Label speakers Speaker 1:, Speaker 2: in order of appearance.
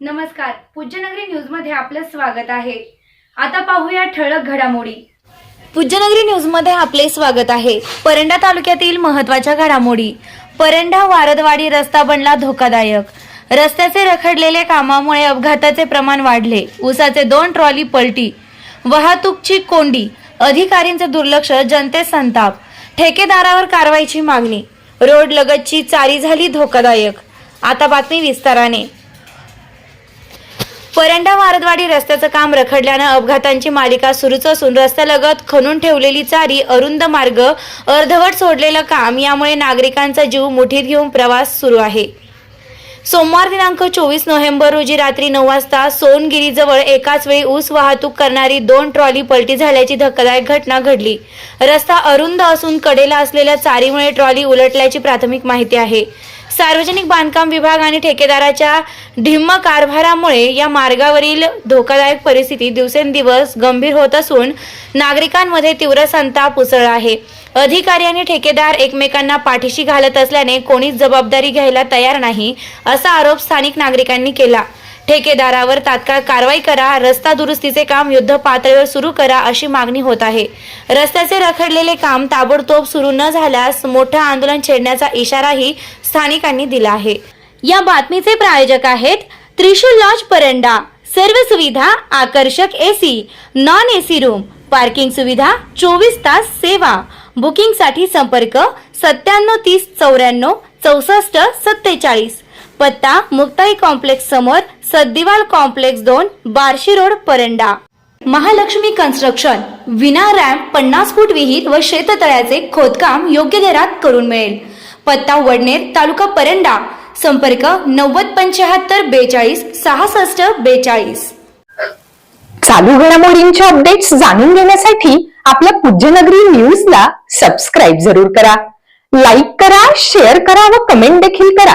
Speaker 1: नमस्कार. पूज्यनगरी न्यूजमध्ये आपलं स्वागत आहे. आता पाहूया ठळक घडामोडी. पूज्यनगरी न्यूजमध्ये आपले स्वागत आहे. परंडा तालुक्यातील महत्त्वाच्या घडामोडी. परंडा वारदवाडी रस्ता बनला धोकादायक. रस्त्याचे रखडलेल्या कामामुळे अपघाताचे प्रमाण वाढले. उसाचे दोन ट्रॉली पलटी. वाहतूकची कोंडी. अधिकारींचे दुर्लक्ष जनते संताप. ठेकेदारावर कारवाईची मागणी. रोड लगतची चारी झाली धोकादायक. आता बातमी विस्ताराने. परंडा वारदवाडी रस्त्याचं काम रखडल्यानं अपघातांची मालिका सुरूच असून रस्त्यालगत खणून ठेवलेली चारी अरुंद मार्ग अर्धवट सोडलेलं काम यामुळे नागरिकांचा जीव मुठीत घेऊन प्रवास सुरू आहे. सोमवार दिनांक चोवीस नोव्हेंबर रोजी रात्री नऊ वाजता सोनगिरीजवळ एकाच वेळी ऊस वाहतूक करणारी दोन ट्रॉली पलटी झाल्याची धक्कादायक घटना घडली. रस्ता अरुंद असून कडेला असलेल्या चारीमुळे ट्रॉली उलटल्याची प्राथमिक माहिती आहे. सार्वजनिक बांधकाम विभाग आणि ठेकेदाराच्या ढिम्म कारभारामुळे या मार्गावरील धोकादायक परिस्थिती दिवसेंदिवस गंभीर होत असून नागरिकांमध्ये तीव्र संताप उसळला आहे. अधिकारी आणि ठेकेदार एकमेकांना पाठीशी घालत असल्याने कोणीच जबाबदारी घ्यायला तयार नाही असा आरोप स्थानिक नागरिकांनी केला. ठेकेदारावर तात्काळ कारवाई करा रस्ता दुरुस्तीचे काम युद्ध पातळीवर सुरू करा अशी मागणी होत आहे. रस्त्याचे रखडलेले काम ताबडतोब सुरू न झाल्यास मोठं आंदोलन छेडण्याचा इशाराही स्थानिकांनी दिला आहे. या बातमीचे प्रायोजक आहेत त्रिशूल लॉज परंडा. सर्व सुविधा आकर्षक AC non AC room parking सुविधा चोवीस तास सेवा. बुकिंगसाठी संपर्क सत्त्याण्णव तीस चौऱ्याण्णव चौसष्ट सत्तेचाळीस. पत्ता मुक्ताई कॉम्प्लेक्स समोर सद्दिवाल कॉम्प्लेक्स दोन बार्शी रोड परंडा. महालक्ष्मी कन्स्ट्रक्शन विना रॅम्प पन्नास फूट विहीर व शेततळ्याचे खोदकाम योग्य दरात करून मिळेल. पत्ता वडनेर तालुका परंडा. संपर्क नव्वद पंच्याहत्तर बेचाळीस सहासष्ट बेचाळीस.
Speaker 2: चालू घडामोडींचे अपडेट्स जाणून घेण्यासाठी आपल्या पूज्यनगरी न्यूजला सबस्क्राईब जरूर करा. लाईक करा शेअर करा व कमेंट देखील करा.